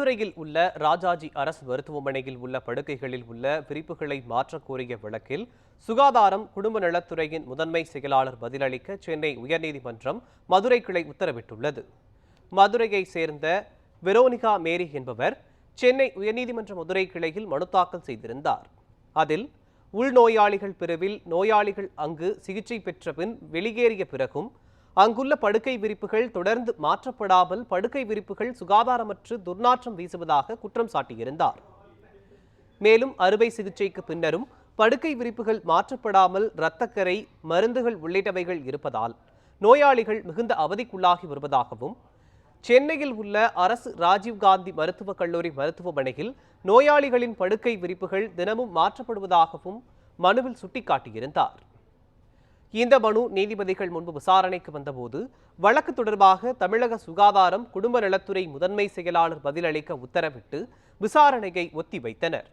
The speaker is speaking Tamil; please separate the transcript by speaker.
Speaker 1: மதுரையில் உள்ள ராஜாஜி அரசு மருத்துவமனையில் உள்ள படுக்கைகளில் உள்ள பிரிப்புகளை மாற்றக் கோரிய வழக்கில் சுகாதாரம் குடும்ப நலத்துறையின் முதன்மை செயலாளர் பதிலளிக்க சென்னை உயர்நீதிமன்றம் மதுரை கிளை உத்தரவிட்டுள்ளது. மதுரையை சேர்ந்த வெரோனிகா மேரி என்பவர் சென்னை உயர்நீதிமன்ற மதுரை கிளையில் மனு தாக்கல் செய்திருந்தார். அதில் உள்நோயாளிகள் பிரிவில் நோயாளிகள் அங்கு சிகிச்சை பெற்ற பின் வெளியேறிய பிறகும் அங்குள்ள படுக்கை விரிப்புகள் தொடர்ந்து மாற்றப்படாமல் படுக்கை விரிப்புகள் சுகாதாரமற்று துர்நாற்றம் வீசுவதாக குற்றம் சாட்டியிருந்தார். மேலும் அறுவை சிகிச்சைக்கு பின்னரும் படுக்கை விரிப்புகள் மாற்றப்படாமல் இரத்தக்கரை மருந்துகள் உள்ளிட்டவைகள் இருப்பதால் நோயாளிகள் மிகுந்த அவதிக்குள்ளாகி வருவதாகவும் சென்னையில் உள்ள அரசு ராஜீவ்காந்தி மருத்துவக் கல்லூரி மருத்துவமனையில் நோயாளிகளின் படுக்கை விரிப்புகள் தினமும் மாற்றப்படுவதாகவும் மனுவில் சுட்டிக்காட்டியிருந்தார். இந்த மனு நீதிபதிகள் முன்பு விசாரணைக்கு வந்தபோது வழக்கு தொடர்பாக தமிழக சுகாதாரம் குடும்ப நலத்துறை முதன்மை செயலாளர் பதிலளிக்க உத்தரவிட்டு விசாரணையை ஒத்திவைத்தனர்.